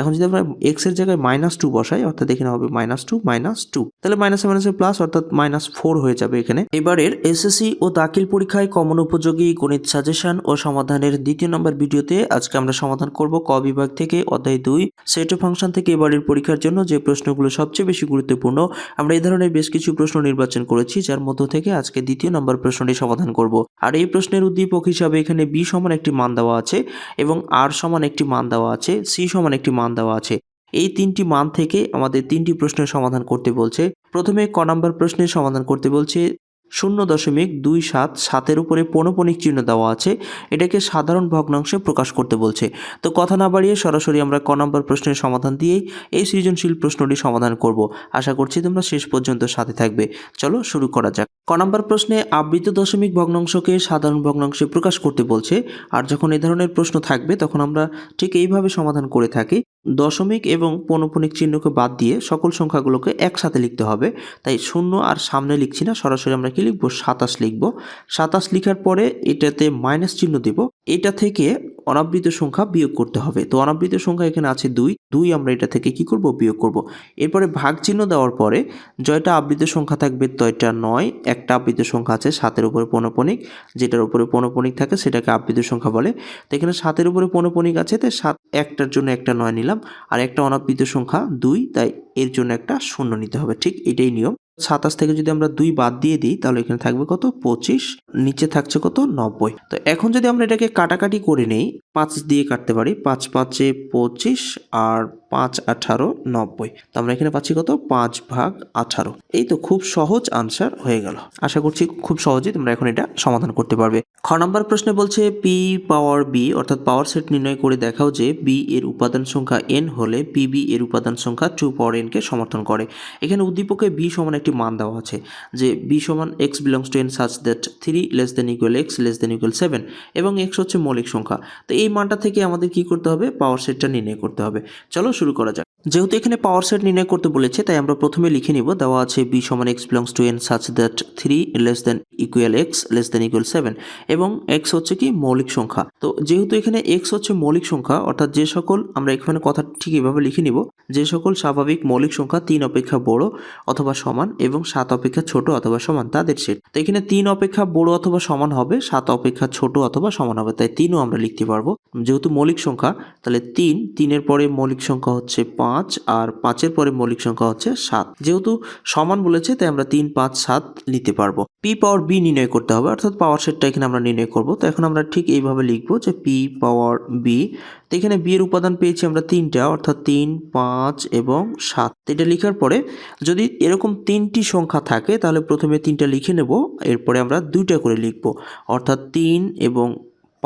এখন যদি আমরা এক্সের জায়গায় মাইনাস টু বসাই, অর্থাৎ এখানে হবে মাইনাস টু মাইনাস টু তাহলে মাইনাসে মাইনাসে প্লাস অর্থাৎ মাইনাস ফোর হয়ে যাবে এখানে। এবারের এসএসসি ও দাখিল পরীক্ষায় কমন উপযোগী গণিত সাজেশন ও সমাধানের দ্বিতীয় নম্বর ভিডিওতে আজকে আমরা সমাধান করব ক বিভাগ থেকে অধ্যায় দুই। সেট ফাংশন থেকে এবারের পরীক্ষার জন্য যে প্রশ্নগুলো সবচেয়ে বেশি গুরুত্বপূর্ণ, আমরা এই ধরনের বেশ কিছু প্রশ্ন নির্বাচন করেছি, যার মধ্য থেকে আজকে দ্বিতীয় নম্বর প্রশ্নটি সমাধান করব। আর এই প্রশ্নের উদ্দীপক হিসাবে এখানে বি সমান একটি মান দেওয়া আছে এবং আর সমান একটি মান দেওয়া আছে সি সমান একটি মান দেওয়া আছে। এই তিনটি মান থেকে আমাদের তিনটি প্রশ্নের সমাধান করতে বলছে। প্রথমে ক নম্বর প্রশ্নের সমাধান করতে বলছে, শূন্য দশমিক দুই সাত সাতের উপরে পৌনপণিক চিহ্ন দেওয়া আছে। এটাকে সাধারণ ভগ্নাংশে প্রকাশ করতে বলছে। তো কথা না বাড়িয়ে সরাসরি আমরা ক নম্বর প্রশ্নের সমাধান দিয়েই এই সৃজনশীল প্রশ্নটি সমাধান করব। আশা করছি তোমরা শেষ পর্যন্ত সাথে থাকবে। চলো শুরু করা যাক। ক নম্বর প্রশ্নে আবৃত দশমিক ভগ্নাংশকে সাধারণ ভগ্নাংশে প্রকাশ করতে বলছে। আর যখন এ ধরনের প্রশ্ন থাকবে, তখন আমরা ঠিক এইভাবে সমাধান করে থাকি। দশমিক এবং পৌনপণিক চিহ্নকে বাদ দিয়ে সকল সংখ্যাগুলোকে একসাথে লিখতে হবে। তাই শূন্য আর সামনে লিখছি না, সরাসরি আমরা কি লিখব? সাতাশ লিখব। সাতাশ লিখার পরে এটাতে মাইনাস চিহ্ন দেব। এটা থেকে অনাবৃত সংখ্যা বিয়োগ করতে হবে। তো অনাবৃত সংখ্যা এখানে আছে দুই। দুই আমরা এটা থেকে কি করব? বিয়োগ করব। এরপরে ভাগ চিহ্ন দেওয়ার পরে জয়টা আবৃত সংখ্যা থাকবে তয়টা নয়, একটা আবৃত সংখ্যা আছে সাতের উপরে পৌনপণিক যেটার উপরে পৌনপণিক থাকে সেটাকে আবৃত সংখ্যা বলে। তো এখানে সাতের উপরে পৌনপণিক আছে, তাই সাত একটার জন্য একটা নয় নিলাম, আর একটা অনাবৃত সংখ্যা দুই, তাই এর জন্য একটা শূন্য নিতে হবে। ঠিক এটাই নিয়ম। সাতাশ থেকে যদি আমরা দুই বাদ দিয়ে দিই, তাহলে এখানে থাকবে কত? পঁচিশ, নিচে থাকছে কত? নব্বই। তো এখন যদি আমরা এটাকে কাটাকাটি করে নেই, পাঁচ দিয়ে কাটতে পারি, পাঁচ পাঁচে পঁচিশ, আর পাঁচ আঠারো নব্বই। তো আমরা এখানে পাচ্ছি কত? পাঁচ ভাগ আঠারো। এই তো খুব সহজ আনসার হয়ে গেল। আশা করছি খুব সহজেই তোমরা এখন এটা সমাধান করতে পারবে। খ নম্বর প্রশ্নে বলছে পি পাওয়ার বি অর্থাৎ পাওয়ার সেট নির্ণয় করে দেখাও যে বি এর উপাদান সংখ্যা এন হলে পিবি এর উপাদান সংখ্যা টু পাওয়ার এনকে সমর্থন করে। এখানে উদ্দীপকে বি সমান একটি মান দেওয়া আছে, যে বি সমান X belongs to N such that three less than equal X less than equal seven এবং এক্স হচ্ছে মৌলিক সংখ্যা। তো এই মানটা থেকে আমাদের কি করতে হবে? পাওয়ার সেটটা নির্ণয় করতে হবে। চলো শুরু করা যাক। যেহেতু এখানে পাওয়ার সেট নির্ণয় করতে বলেছে, তাই আমরা প্রথমে লিখে নিব, দেওয়া আছে বি সমান X belongs to N such that three less than equal X less than equal seven এবং এক্স হচ্ছে কি মৌলিক সংখ্যা। তো যেহেতু এখানে এক্স হচ্ছে মৌলিক সংখ্যা, অর্থাৎ যে সকল আমরা এখানে কথা ঠিক এভাবে লিখে নিব, যে সকল স্বাভাবিক মৌলিক সংখ্যা তিন অপেক্ষা বড় অথবা সমান এবং সাত অপেক্ষা ছোট অথবা সমান তাদের সেট তো এখানে তিন অপেক্ষা বড় অথবা সমান হবে, সাত অপেক্ষা ছোট অথবা সমান হবে, তাই তিনও আমরা লিখতে পারব। যেহেতু মৌলিক সংখ্যা, তাহলে তিন, তিনের পরে মৌলিক সংখ্যা হচ্ছে পাঁচ আর পাঁচের পরে মৌলিক সংখ্যা হচ্ছে সাত। যেহেতু সমান বলেছে, তাই আমরা তিন, পাঁচ, সাত নিতে পারব। পি পাওয়ার বি নির্ণয় করতে হবে, অর্থাৎ পাওয়ার সেটটা এখানে আমরা নির্ণয় করব। তো এখন আমরা ঠিক এইভাবে লিখব যে পি পাওয়ার বি। তো এখানে বিয়ের উপাদান পেয়েছি আমরা তিনটা, অর্থাৎ তিন, পাঁচ এবং সাত। এটা লেখার পরে যদি এরকম তিনটি সংখ্যা থাকে, তাহলে প্রথমে তিনটা লিখে নেব, এরপরে আমরা দুইটা করে লিখব। অর্থাৎ তিন এবং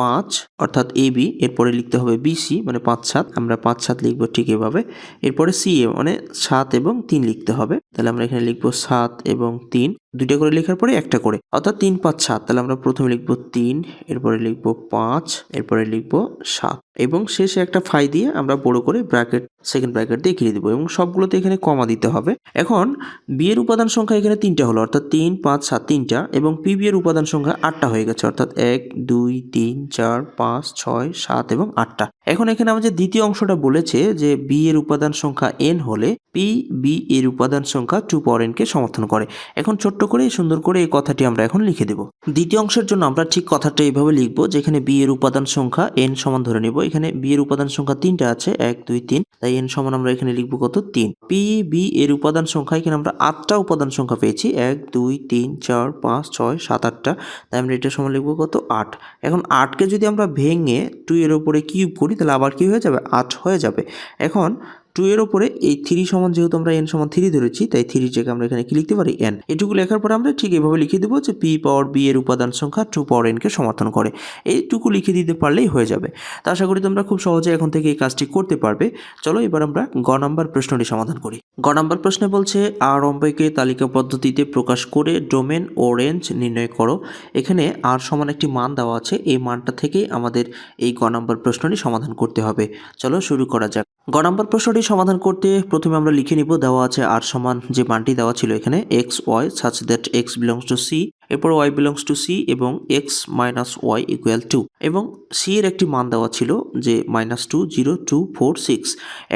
পাঁচ, অর্থাৎ এ, বি, এরপরে লিখতে হবে বিসি মানে পাঁচ সাত, আমরা পাঁচ সাত লিখব ঠিক এভাবে। এরপরে সি, এ মানে সাত এবং তিন লিখতে হবে। তাহলে আমরা এখানে লিখব সাত এবং তিন। দুইটা করে লেখার পরে একটা করে। অর্থাৎ তিন, পাঁচ, সাত। তাহলে আমরা প্রথমে লিখব তিন, এরপরে লিখব পাঁচ, এরপরে লিখব সাত। এবং শেষে একটা ফাই দিয়ে আমরা বড় করে ব্র্যাকেট সেকেন্ড ব্র্যাকেট দিয়ে ঘিরে দেবো এবং সবগুলোতে এখানে কমা দিতে হবে। এখন বিয়ের উপাদান সংখ্যা এখানে তিনটা হলো, অর্থাৎ তিন, পাঁচ, সাত, তিনটা এবং পি বিয়ের উপাদান সংখ্যা আটটা হয়ে গেছে, অর্থাৎ এক, দুই, তিন, চার, পাঁচ, ছয়, সাত এবং আটটা। এখন এখানে আমাদের দ্বিতীয় অংশটা বলেছে যে বি এর উপাদান সংখ্যা এন হলে পি বি এর উপাদান সংখ্যা টু পাওয়ার এনকে সমর্থন করে। এখন ছোট্ট করে, সুন্দর করে এই কথাটি আমরা এখন লিখে দেব। দ্বিতীয় অংশের জন্য আমরা ঠিক কথাটা এইভাবে লিখব যেখানে বি এর উপাদান সংখ্যা এন সমান ধরে নেব। এখানে বি এর উপাদান সংখ্যা তিনটা আছে, এক, দুই, তিন। তাই এন সমান আমরা এখানে লিখব কত? তিন। পি বি এর উপাদান সংখ্যা, এখানে আমরা আটটা উপাদান সংখ্যা পেয়েছি। এক, দুই, তিন, চার, পাঁচ, ছয়, সাত, আটটা। তাই আমরা এটার সমান লিখব কত? আট। এখন আটকে যদি আমরা ভেঙে টু এর উপরে কিউব করি, তাহলে আবার কি হয়ে যাবে? আট হয়ে যাবে। এখন টু এর ওপরে এই থ্রি সমান যেহেতু আমরা এন সমান থ্রি ধরেছি, তাই থ্রিটাকে আমরা এখানে কি লিখতে পারি? এন এটুকু লেখার পরে আমরা ঠিক এভাবে লিখে দেবো যে পি পাওয়ার বি এর উপাদান সংখ্যা টু পাওয়ার এনকে সমর্থন করে। এইটুকু লিখে দিতে পারলেই হয়ে যাবে। তা আশা করি তোমরা খুব সহজে এখন থেকে এই কাজটি করতে পারবে। চলো এবার আমরা গ নাম্বার প্রশ্নটি সমাধান করি। গ নাম্বার প্রশ্নে বলছে আর অম্বয়কে তালিকা পদ্ধতিতে প্রকাশ করে ডোমেন ও রেঞ্জ নির্ণয় করো। এখানে আর সমান একটি মান দেওয়া আছে। এই মানটা থেকেই আমাদের এই গ নাম্বার প্রশ্নটি সমাধান করতে হবে। চলো শুরু করা যাক। গ নম্বর প্রশ্নটি সমাধান করতে প্রথমে আমরা লিখে নিব, দেওয়া আছে আর সমান যে মানটি দেওয়া ছিল এখানে X Y such that X belongs to C এরপর ওয়াই বিলংস টু সি এবং X minus Y equal two এবং সি এর একটি মান দেওয়া ছিল যে minus two zero two four six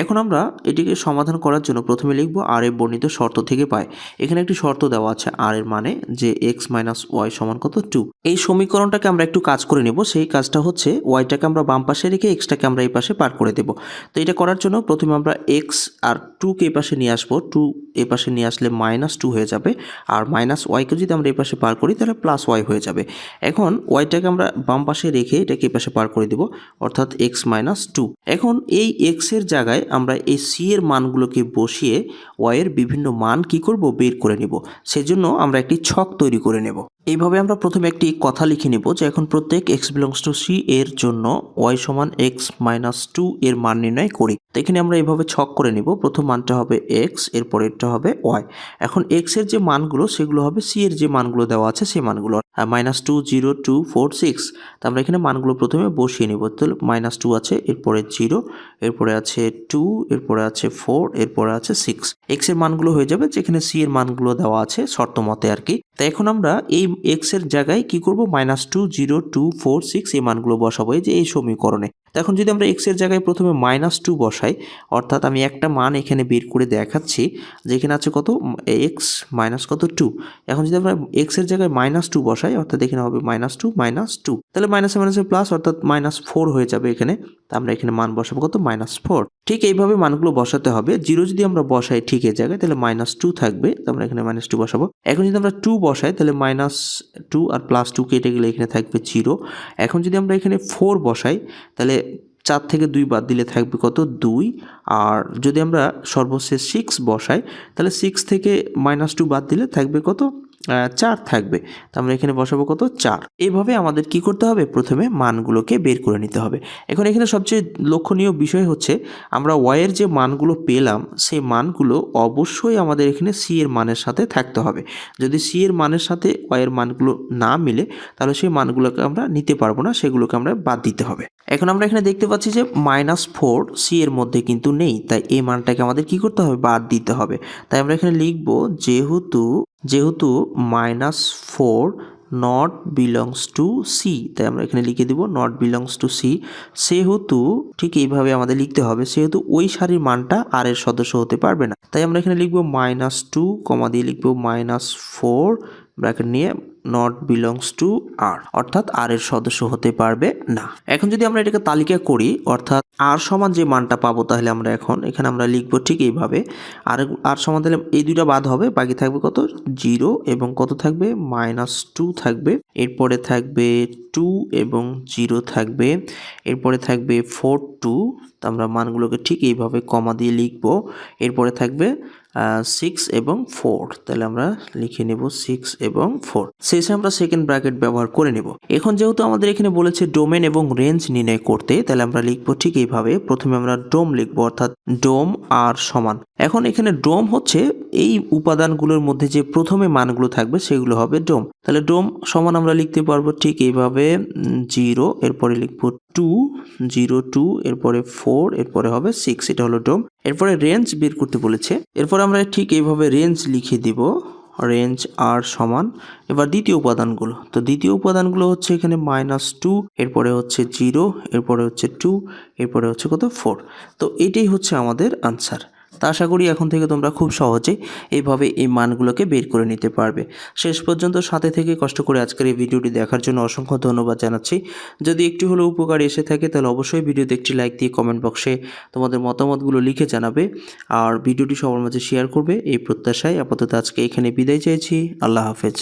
এখন আমরা এটিকে সমাধান করার জন্য প্রথমে লিখব আর এর বর্ণিত শর্ত থেকে পাই। এখানে একটি শর্ত দেওয়া আছে আর এর মানে যে এক্স মাইনাস ওয়াই সমান কত? টু এই সমীকরণটাকে আমরা একটু কাজ করে নেব। সেই কাজটা হচ্ছে ওয়াইটাকে আমরা বাম পাশে রেখে এক্সটাকে আমরা এই পাশে পার করে দেব। তো এটা করার জন্য প্রথমে আমরা এক্স আর টুকে এই পাশে নিয়ে আসব। টু এ পাশে নিয়ে আসলে মাইনাস টু হয়ে যাবে। আর মাইনাস ওয়াইকে যদি আমরা এই পাশে পার করি, তাহলে প্লাস ওয়াই হয়ে যাবে। এখন ওয়াইটাকে আমরা বাম পাশে রেখে এটাকে পাশে পার করে দেব, অর্থাৎ এক্স মাইনাস টু এখন এই এক্সের জায়গায় আমরা এই সি এর মানগুলোকে বসিয়ে ওয়াই এর বিভিন্ন মান কি করব? বের করে নিব। সেজন্য আমরা একটি ছক তৈরি করে নেব। এইভাবে আমরা প্রথমে একটি কথা লিখে নেব যে এখন প্রত্যেক এক্স বিলংস টু সি এর জন্য ওয়াই সমান এক্স মাইনাস টু এর মান নির্ণয় করি। তো এখানে আমরা এইভাবে ছক করে নিব। প্রথম মানটা হবে এক্সের পরেরটা হবে ওয়াই এখন এক্সের যে মানগুলো, সেগুলো হবে সি এর যে মানগুলো দেওয়া আছে, সেই মানগুলো। Minus two zero two four six তো আমরা এখানে মানগুলো প্রথমে বসিয়ে নিব। তাহলে মাইনাস টু আছে, এরপরে জিরো এরপরে আছে টু এরপরে আছে ফোর এরপরে আছে সিক্স এক্সের মানগুলো হয়ে যাবে যেখানে সি এর মানগুলো দেওয়া আছে শর্ত মতে আর কি। তো এখন আমরা এই এক্সের জায়গায় কি করব? Minus two zero two four six এই মানগুলো বসাবো। এই যে এই সমীকরণে। তো এখন যদি আমরা এক্সের জায়গায় প্রথমে মাইনাস টু বসাই, অর্থাৎ আমি একটা মান এখানে বের করে দেখাচ্ছি যে এখানে আছে কত? এক্স মাইনাস কত? টু এখন যদি আমরা এক্সের জায়গায় মাইনাস টু বসাই, অর্থাৎ এখানে হবে মাইনাস টু মাইনাস টু তাহলে মাইনাসে মাইনাসে প্লাস অর্থাৎ মাইনাস ফোর হয়ে যাবে এখানে। তা আমরা এখানে মান বসাবো কত? মাইনাস ফোর ঠিক এইভাবে মানগুলো বসাতে হবে। জিরো যদি আমরা বসাই ঠিক এই জায়গায়, তাহলে মাইনাস টু থাকবে। তো আমরা এখানে মাইনাস টু বসাবো। এখন যদি আমরা টু বসাই, তাহলে মাইনাস টু আর প্লাস টু কেটে গেলে এখানে থাকবে জিরো এখন যদি আমরা এখানে ফোর বসাই, তাহলে চার থেকে দুই বাদ দিলে থাকবে কত? দুই। আর যদি আমরা সর্বশেষ সিক্স বসাই, তাহলে সিক্স থেকে মাইনাস টু বাদ দিলে থাকবে কত? চার থাকবে। তো আমরা এখানে বসাবো কত? চার। এইভাবে আমাদের কি করতে হবে? প্রথমে মানগুলোকে বের করে নিতে হবে। এখন এখানে সবচেয়ে লক্ষণীয় বিষয় হচ্ছে, আমরা ওয়াইয়ের যে মানগুলো পেলাম, সেই মানগুলো অবশ্যই আমাদের এখানে সি এর মানের সাথে থাকতে হবে। যদি সি এর মানের সাথে ওয়াইয়ের মানগুলো না মিলে, তাহলে সেই মানগুলোকে আমরা নিতে পারব না, সেগুলোকে আমরা বাদ দিতে হবে। এখন আমরা এখানে দেখতে পাচ্ছি যে মাইনাস ফোর সি এর মধ্যে কিন্তু নেই, তাই এই মানটাকে আমাদের কি করতে হবে? বাদ দিতে হবে। তাই আমরা এখানে লিখব, যেহেতু যেহেতু minus four not belongs to C তাই আমরা এখানে লিখে দিব নট বিলংস টু সি সেহেতু ঠিক এইভাবে আমাদের লিখতে হবে, সেহেতু ওই সারির মানটা আর এর সদস্য হতে পারবে না। তাই আমরা এখানে লিখব মাইনাস টু কমা দিয়ে লিখব মাইনাস ফোর ব্র্যাকেট নিয়ে নট বিলংস টু আর অর্থাৎ আর এর সদস্য হতে পারবে না। এখন যদি আমরা এটাকে তালিকা করি, অর্থাৎ আর সমান যে মানটা পাবো, তাহলে আমরা এখন, এখানে আমরা লিখব ঠিক এইভাবে, আর আর সমান তাহলে এই দুইটা বাদ হবে, বাকি থাকবে কত? জিরো এবং কত থাকবে? মাইনাস টু থাকবে। এরপরে থাকবে টু এবং জিরো থাকবে। এরপরে থাকবে ফোর টু তো আমরা মানগুলোকে ঠিক এইভাবে কমা দিয়ে লিখব। এরপরে থাকবে সিক্স এবং ফোর তাহলে আমরা লিখে নেব সিক্স এবং ফোর শেষে আমরা সেকেন্ড ব্র্যাকেট ব্যবহার করে নেব। এখন যেহেতু আমাদের এখানে বলেছে ডোমেন এবং রেঞ্জ নির্ণয় করতে, তাহলে আমরা লিখব ঠিক এইভাবে। প্রথমে আমরা ডোম লিখব, অর্থাৎ ডোম আর সমান। এখন এখানে ডোম হচ্ছে এই উপাদানগুলোর মধ্যে যে প্রথমে মানগুলো থাকবে, সেগুলো হবে ডোম তাহলে ডোম সমান আমরা লিখতে পারব ঠিক এইভাবে জিরো এরপরে লিখব টু জিরো টু এরপরে ফোর এরপরে হবে সিক্স এটা হলো ডোম এরপরে রেঞ্জ বের করতে বলেছে। এরপরে আমরা ঠিক এইভাবে রেঞ্জ লিখে দিব। রেঞ্জ আর সমান। এবার দ্বিতীয় উপাদানগুলো। তো দ্বিতীয় উপাদানগুলো হচ্ছে এখানে মাইনাস টু এরপরে হচ্ছে জিরো এরপরে হচ্ছে টু এরপরে হচ্ছে কত? ফোর তো এটাই হচ্ছে আমাদের আনসার তা আশা করি এখন থেকে তোমরা খুব সহজেই এইভাবে এই মানগুলোকে বের করে নিতে পারবে। শেষ পর্যন্ত সাথে থেকে কষ্ট করে আজকের এই ভিডিওটি দেখার জন্য অসংখ্য ধন্যবাদ জানাচ্ছি। যদি একটু হলেও উপকার এসে থাকে তাহলে অবশ্যই ভিডিওতে একটি লাইক দিয়ে কমেন্ট বক্সে তোমাদের মতামতগুলো লিখে জানাবে। আর ভিডিওটি সবার মাঝে শেয়ার করবে। এই প্রত্যাশায় আপাতত আজকে এখানে বিদায় চাইছি। আল্লাহ হাফেজ।